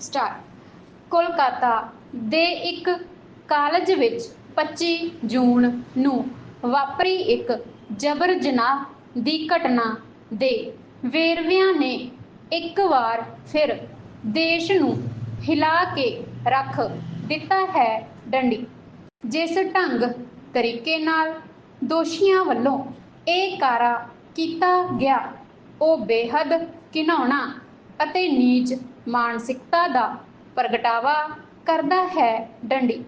Star Kolkata ਦੇ ਇੱਕ college ਵਿੱਚ 25 ਜੂਨ ਨੂੰ ਵਾਪਰੀ ਇੱਕ ਜਬਰ ਜਨਾਹ ਦੀ ਘਟਨਾ ਦੇ ਵੇਰਵਿਆਂ ਨੇ ਇੱਕ ਵਾਰ ਫਿਰ ਦੇਸ਼ ਨੂੰ ਹਿਲਾ ਕੇ ਰੱਖ ਦਿੱਤਾ ਹੈ ਡੰਡੀ। ਜਿਸ ਢੰਗ ਤਰੀਕੇ ਨਾਲ ਦੋਸ਼ੀਆਂ ਵੱਲੋਂ ਇਹ ਕਾਰਾ ਕੀਤਾ ਗਿਆ, ਉਹ ਬੇਹੱਦ ਘਿਨਾਉਣਾ ਅਤੇ ਨੀਚ ਮਾਨਸਿਕਤਾ ਦਾ ਪ੍ਰਗਟਾਵਾ ਕਰਦਾ ਹੈ ਡੰਡੀ।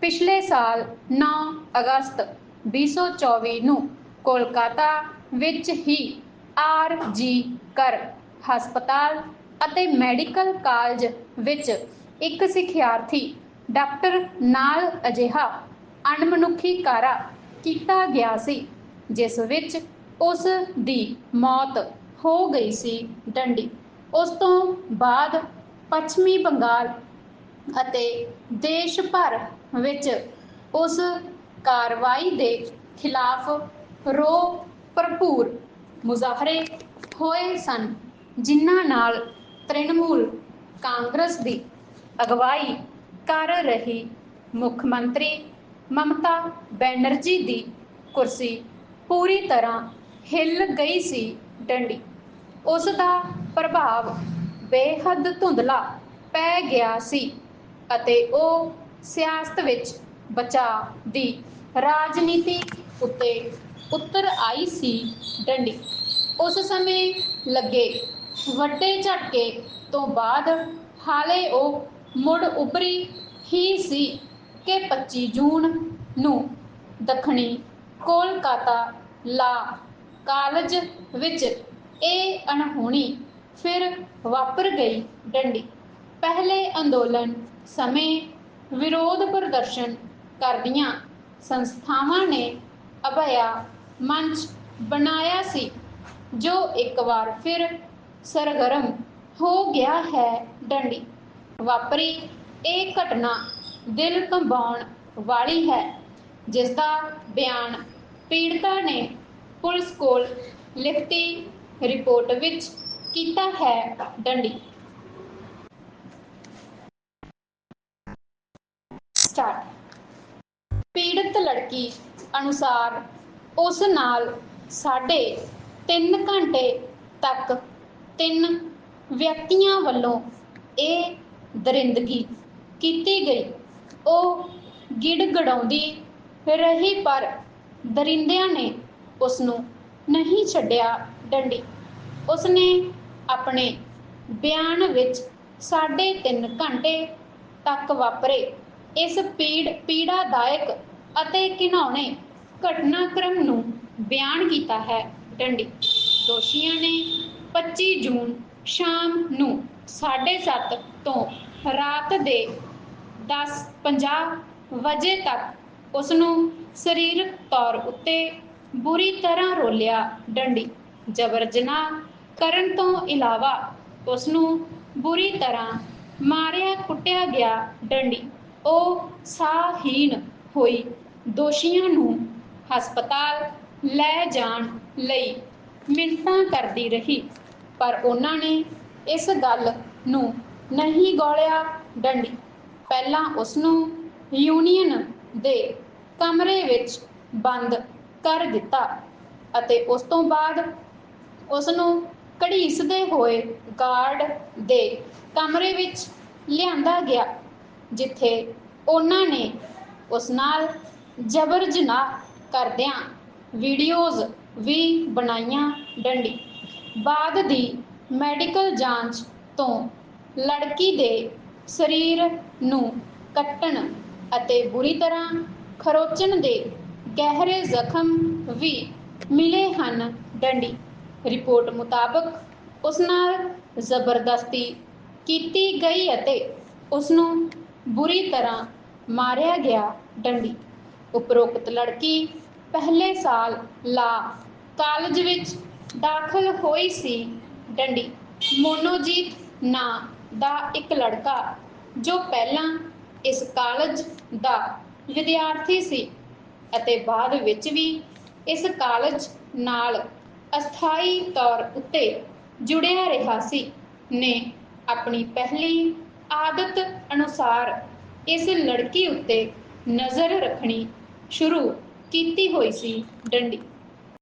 ਪਿਛਲੇ ਸਾਲ 9 ਅਗਸਤ 2024 ਨੂੰ ਕੋਲਕਾਤਾ ਵਿੱਚ ਹੀ ਆਰ ਜੀ ਕਰ ਹਸਪਤਾਲ ਅਤੇ ਮੈਡੀਕਲ ਕਾਲਜ ਵਿੱਚ ਇੱਕ ਸਿਖਿਆਰਥੀ ਡਾਕਟਰ ਨਾਲ ਅਜਿਹਾ ਅਣਮਨੁੱਖੀ ਕਾਰਾ ਕੀਤਾ ਗਿਆ ਸੀ, ਜਿਸ ਵਿੱਚ ਉਸ ਦੀ ਮੌਤ ਹੋ ਗਈ ਸੀ ਡੰਡੀ। ਉਸ ਤੋਂ ਬਾਅਦ ਪੱਛਮੀ ਬੰਗਾਲ ਅਤੇ ਦੇਸ਼ ਭਰ ਵਿੱਚ ਉਸ ਕਾਰਵਾਈ ਦੇ ਖਿਲਾਫ ਰੋਹ ਭਰਪੂਰ ਮੁਜ਼ਾਹਰੇ ਹੋਏ ਸਨ, ਜਿਨ੍ਹਾਂ ਨਾਲ ਤ੍ਰਿਣਮੂਲ ਕਾਂਗਰਸ ਦੀ ਅਗਵਾਈ ਕਰ ਰਹੀ ਮੁੱਖ ਮੰਤਰੀ ਮਮਤਾ ਬੈਨਰਜੀ ਦੀ ਕੁਰਸੀ ਪੂਰੀ ਤਰ੍ਹਾਂ ਹਿੱਲ ਗਈ ਸੀ ਡੰਡੀ। ਉਸ ਦਾ ਪ੍ਰਭਾਵ ਬੇਹੱਦ ਧੁੰਦਲਾ ਪੈ ਗਿਆ ਸੀ ਅਤੇ ਉਹ ਸਿਆਸਤ ਵਿੱਚ ਬਚਾਅ ਦੀ ਰਾਜਨੀਤੀ ਉੱਤੇ ਉਤਰ ਆਈ ਸੀ ਡੰਡੀ। ਉਸ ਸਮੇਂ ਲੱਗੇ ਵੱਡੇ ਝਟਕੇ ਤੋਂ ਬਾਅਦ ਹਾਲੇ ਉਹ ਮੁੜ ਉਭਰੀ ਹੀ ਸੀ ਕਿ 25 ਜੂਨ ਨੂੰ ਦੱਖਣੀ ਕੋਲਕਾਤਾ ਲਾ ਕਾਲਜ ਵਿੱਚ ਇਹ ਅਣਹੋਣੀ ਫਿਰ ਵਾਪਰ ਗਈ ਡੰਡੀ। ਪਹਿਲੇ ਅੰਦੋਲਨ ਸਮੇਂ ਵਿਰੋਧ ਪ੍ਰਦਰਸ਼ਨ ਕਰਦੀਆਂ ਸੰਸਥਾਵਾਂ ਨੇ ਅਭਇਆ ਮੰਚ ਬਣਾਇਆ ਸੀ, ਜੋ ਇੱਕ ਵਾਰ ਫਿਰ ਸਰਗਰਮ ਹੋ ਗਿਆ ਹੈ ਡੰਡੀ। ਵਾਪਰੀ ਇਹ ਘਟਨਾ ਦਿਲ ਕੰਬਾਉਣ ਵਾਲੀ ਹੈ ਜਿਸ ਦਾ ਬਿਆਨ ਪੀੜਤਾ ਨੇ ਪੁਲਿਸ ਕੋਲ ਲਿਖਤੀ ਰਿਪੋਰਟ ਵਿੱਚ ਕੀਤਾ ਹੈ ਡੰਡੀ। ਸਟਾਰਟ। ਪੀੜਤ ਲੜਕੀ ਅਨੁਸਾਰ ਉਸ ਨਾਲ ਸਾਢੇ 3 ਘੰਟੇ ਤੱਕ ਤਿੰਨ ਵਿਅਕਤੀਆਂ ਵੱਲੋਂ ਇਹ ਦਰਿੰਦਗੀ ਕੀਤੀ ਗਈ। ਉਹ ਗਿੜਗੜਾਉਂਦੀ ਰਹੀ, ਪਰ ਦਰਿੰਦਿਆਂ ਨੇ ਉਸ ਨੂੰ ਨਹੀਂ ਛੱਡਿਆ ਡੰਡੀ। ਉਸਨੇ ਆਪਣੇ ਬਿਆਨ ਵਿੱਚ ਸਾਢੇ 3 ਘੰਟੇ ਤੱਕ ਵਾਪਰੇ। ਇਸ ਪੀੜ, ਪੀੜਾਦਾਇਕ ਅਤੇ ਘਿਨਾਉਣੇ ਘਟਨਾਕ੍ਰਮ ਨੂੰ ਬਿਆਨ ਕੀਤਾ ਹੈ ਡੰਡੀ। ਦੋਸ਼ੀਆਂ ਨੇ 25 ਜੂਨ ਸ਼ਾਮ ਨੂੰ 7:30 ਤੋਂ ਰਾਤ ਦੇ 10:50 ਵਜੇ ਤੱਕ ਉਸ ਨੂੰ ਸਰੀਰਕ ਤੌਰ ਉੱਤੇ ਬੁਰੀ ਤਰ੍ਹਾਂ ਰੋਲਿਆ ਡੰਡੀ। ਜਬਰ ਜਨਾਹ ਕਰਨ ਤੋਂ ਇਲਾਵਾ ਉਸ ਨੂੰ ਬੁਰੀ ਤਰ੍ਹਾਂ ਮਾਰਿਆ ਕੁੱਟਿਆ ਗਿਆ ਡੰਡੀ। ਉਹ ਸਾਹਹੀਣ ਹੋਈ। ਦੋਸ਼ੀਆਂ ਨੂੰ ਹਸਪਤਾਲ ਲੈ ਜਾਣ ਲਈ ਮਿੰਨਤਾਂ ਕਰਦੀ ਰਹੀ। ਪਰ ਉਹਨਾਂ ਨੇ ਇਸ ਗੱਲ ਨੂੰ ਨਹੀਂ ਗੋਲਿਆ ਡੰਡੀ। ਪਹਿਲਾਂ ਉਸ ਨੂੰ ਯੂਨੀਅਨ ਦੇ ਕਮਰੇ ਵਿੱਚ ਬੰਦ ਕਰ ਦਿੱਤਾ ਅਤੇ ਉਸ ਤੋਂ ਬਾਅਦ ਉਸ ਨੂੰ ਘੜੀਸਦੇ ਹੋਏ ਗਾਰਡ ਦੇ ਕਮਰੇ ਵਿੱਚ ਲਿਆਂਦਾ ਗਿਆ, ਜਿੱਥੇ ਉਹਨਾਂ ਨੇ ਉਸ ਨਾਲ ਜਬਰ ਜਨਾਹ ਕਰਦਿਆਂ ਵੀਡੀਓਜ਼ ਵੀ ਬਣਾਈਆਂ ਡੰਡੀ। ਬਾਅਦ ਦੀ ਮੈਡੀਕਲ ਜਾਂਚ ਤੋਂ ਲੜਕੀ ਦੇ ਸਰੀਰ ਨੂੰ ਕੱਟਣ ਅਤੇ ਬੁਰੀ ਤਰ੍ਹਾਂ ਖਰੋਚਣ ਦੇ ਗਹਿਰੇ ਜ਼ਖਮ ਵੀ ਮਿਲੇ ਹਨ ਡੰਡੀ। ਰਿਪੋਰਟ ਮੁਤਾਬਕ ਉਸ ਨਾਲ ਜ਼ਬਰਦਸਤੀ ਕੀਤੀ ਗਈ ਅਤੇ ਉਸ ਨੂੰ ਬੁਰੀ ਤਰ੍ਹਾਂ ਮਾਰਿਆ ਗਿਆ ਡੰਡੀ। ਉਪਰੋਕਤ ਲੜਕੀ ਪਹਿਲੇ ਸਾਲ ਲਾ ਕਾਲਜ ਵਿੱਚ ਦਾਖਲ ਹੋਈ ਸੀ। ਡੰਡੀ ਮੋਨੋਜੀਤ ਨਾਂ ਦਾ ਇੱਕ ਲੜਕਾ ਜੋ ਪਹਿਲਾਂ ਇਸ ਕਾਲਜ ਦਾ ਵਿਦਿਆਰਥੀ ਸੀ ਅਤੇ ਬਾਅਦ ਵਿੱਚ ਵੀ ਇਸ ਕਾਲਜ ਨਾਲ ਅਸਥਾਈ ਤੌਰ ਉੱਤੇ ਜੁੜਿਆ ਰਿਹਾ ਸੀ, ਨੇ ਆਪਣੀ ਪਹਿਲੀ ਆਦਤ ਅਨੁਸਾਰ ਇਸ ਲੜਕੀ ਉੱਤੇ ਨਜ਼ਰ ਰੱਖਣੀ ਸ਼ੁਰੂ ਕੀਤੀ ਹੋਈ ਸੀ ਡੰਡੀ।